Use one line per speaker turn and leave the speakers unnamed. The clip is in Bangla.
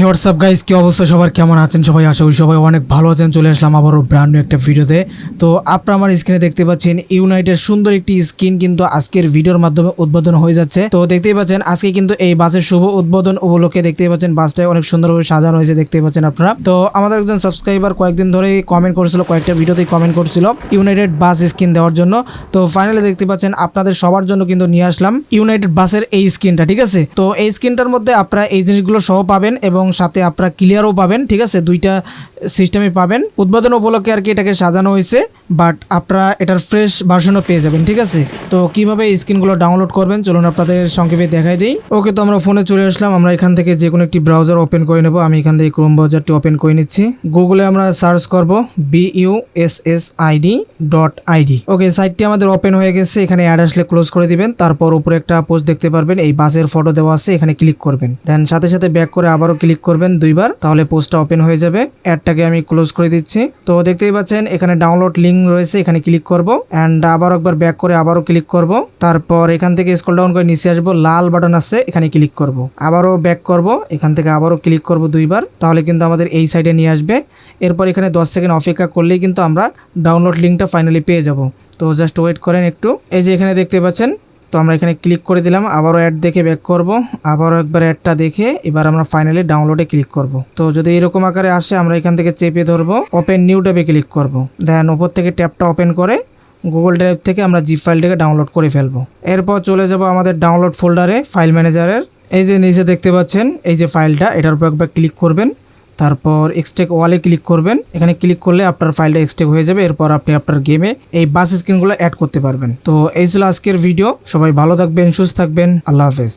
হোয়াটসঅ্যাপ গাইজ কি অবস্থা? সবার কেমন আছেন? সবাই আশা করি সবাই অনেক ভালো আছেন। চলে আসলাম আবারও ব্র্যান্ড নিউ একটা ভিডিওতে তো আপনারা আমার স্ক্রিনে দেখতে পাচ্ছেন ইউনাইটেড সুন্দর একটি স্ক্রিন কিন্তু আজকের ভিডিওর মাধ্যমে উদ্বোধন হয়ে যাচ্ছে। তো দেখতেই পাচ্ছেন, আজকে কিন্তু এই বাসের শুভ উদ্বোধন উপলক্ষে দেখতেই পাচ্ছেন বাসটা অনেক সুন্দরভাবে সাজানো হয়েছে দেখতেই পাচ্ছেন আপনারা। তো আমাদের একজন সাবস্ক্রাইবার কয়েকদিন ধরে কমেন্ট করেছিল, কয়েকটা ভিডিওতেই কমেন্ট করছিল ইউনাইটেড বাস স্ক্রিন দেওয়ার জন্য। তো ফাইনালি দেখতে পাচ্ছেন আপনাদের সবার জন্য কিন্তু নিয়ে আসলাম ইউনাইটেড বাসের এই স্ক্রিনটা ঠিক আছে? তো এই স্ক্রিনটার মধ্যে আপনারা এই জিনিসগুলো সহ পাবেন এবং সাথে আপনারা ক্লিয়ারও পাবেন, ঠিক আছে? দুইটা সিস্টেমে পাবেন। উদ্বোধন উপলক্ষে আর কি এটাকে সাজানো হয়েছে। বাট আপনারা এটার ফ্রেশ ভার্সনও পেয়ে যাবেন, ঠিক আছে? তো কীভাবে এই স্ক্রিনগুলো ডাউনলোড করবেন, চলুন আপনাদের সংক্ষেপে দেখাই দিই। ওকে, তো আমরা ফোনে চলে আসলাম, আমরা এখান থেকে যে কোনো একটি ব্রাউজার ওপেন করে নেব, আমি এখান থেকে ক্রোম ব্রাউজারটি ওপেন করে নিচ্ছি। গুগলে আমরা সার্চ করব B U S S ID dot ID okay সাইটটি আমাদের ওপেন হয়ে গেছে, এখানে অ্যাড আসলে ক্লোজ করে দিবেন, তারপর উপরে একটা পোস্ট দেখতে পারবেন, এই বাসের ফটো দেওয়া আছে, এখানে ক্লিক করবেন। দেন সাথে সাথে ব্যাক করে আবারও ক্লিক করবেন দুইবার, তাহলে পোস্টটা ওপেন হয়ে যাবে। অ্যাডটাকে আমি ক্লোজ করে দিচ্ছি। তো দেখতেই পাচ্ছেন, এখানে ডাউনলোড লিঙ্ক রয়েছে, এখানে ক্লিক করব অ্যান্ড আবার একবার ব্যাক করে আবারও ক্লিক করব। তারপর এখান থেকে স্ক্রল ডাউন করে নিচে আসব, লাল বাটন আছে, এখানে ক্লিক করব। আবারও ব্যাক করব, এখান থেকে আবারও ক্লিক করব দুইবার, তাহলে কিন্তু আমাদের এই সাইডে নিয়ে আসবে। এরপর এখানে দশ সেকেন্ড অপেক্ষা করলেই কিন্তু আমরা ডাউনলোড লিঙ্কটা ফাইনালি পেয়ে যাব। তো জাস্ট ওয়েট করেন একটু। এই যে এখানে দেখতে পাচ্ছেন তো আমরা এখানে ক্লিক করে দিলাম, আবারও অ্যাড দেখে ব্যাক করব, আবারও একবার অ্যাডটা দেখে এবার আমরা ফাইনালি ডাউনলোডে ক্লিক করব। তো যদি এরকম আকারে আসে, আমরা এখান থেকে চেপে ধরবো ওপেন নিউ ট্যাবে ক্লিক করব। দেন ওপর থেকে ট্যাবটা ওপেন করে গুগল ড্রাইভ থেকে আমরা জিপ ফাইলটাকে ডাউনলোড করে ফেলব। এরপর চলে যাব আমাদের ডাউনলোড ফোল্ডারে ফাইল ম্যানেজারের এই যে নিচে দেখতে পাচ্ছেন, এই যে ফাইলটা এটার উপর একবার ক্লিক করবেন। তারপর এক্সটেক ওয়ালে ক্লিক করবেন। এখানে ক্লিক করলে আপনার ফাইলটা এক্সটেক হয়ে যাবে। এরপর আপনি আপনার গেমে এই বাস স্ক্রিনগুলো অ্যাড করতে পারবেন। তো এই ছিল আজকের ভিডিও সবাই ভালো থাকবেন, সুস্থ থাকবেন। আল্লাহ হাফেজ।